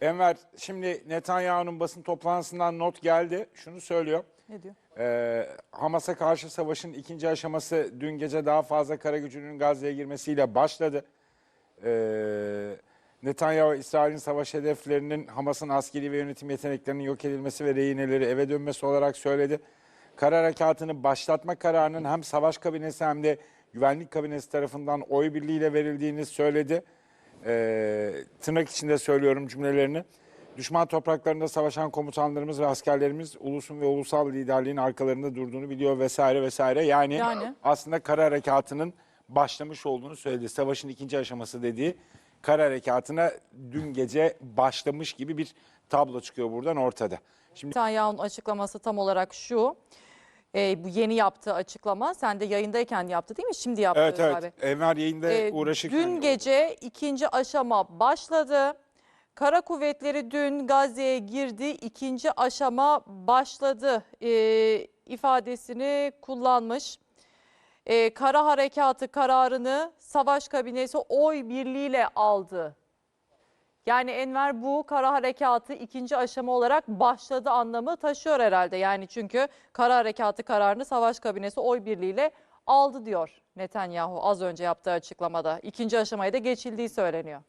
Enver şimdi Netanyahu'nun basın toplantısından not geldi. Şunu söylüyor. Ne diyor? Ee, Hamas'a karşı savaşın ikinci aşaması dün gece daha fazla kara gücünün Gazze'ye girmesiyle başladı. Ee, Netanyahu, İsrail'in savaş hedeflerinin Hamas'ın askeri ve yönetim yeteneklerinin yok edilmesi ve rehineleri eve dönmesi olarak söyledi. Kara harekatını başlatma kararının hem savaş kabinesi hem de güvenlik kabinesi tarafından oy birliğiyle verildiğini söyledi. Ee, tırnak içinde söylüyorum cümlelerini. Düşman topraklarında savaşan komutanlarımız ve askerlerimiz ulusun ve ulusal liderliğin arkalarında durduğunu biliyor vesaire vesaire. Yani, Yani? aslında kara harekatının başlamış olduğunu söyledi. Savaşın ikinci aşaması dediği kara harekatına dün gece başlamış gibi bir tablo çıkıyor buradan ortada. Şimdi Netanyahu'nun açıklaması tam olarak şu. E, bu yeni yaptığı açıklama sen de yayındayken yaptı değil mi? Şimdi yaptı evet abi. evet Enver yayında Ee, uğraşırken Dün gece ikinci aşama başladı. Kara kuvvetleri dün Gazze'ye girdi. İkinci aşama başladı e, ifadesini kullanmış. E, kara harekatı kararını savaş kabinesi oy birliğiyle aldı. Yani Enver bu kara harekatı ikinci aşama olarak başladı anlamı taşıyor herhalde. Yani çünkü kara harekatı kararını savaş kabinesi oy birliğiyle aldı diyor Netanyahu az önce yaptığı açıklamada. İkinci aşamaya da geçildiği söyleniyor.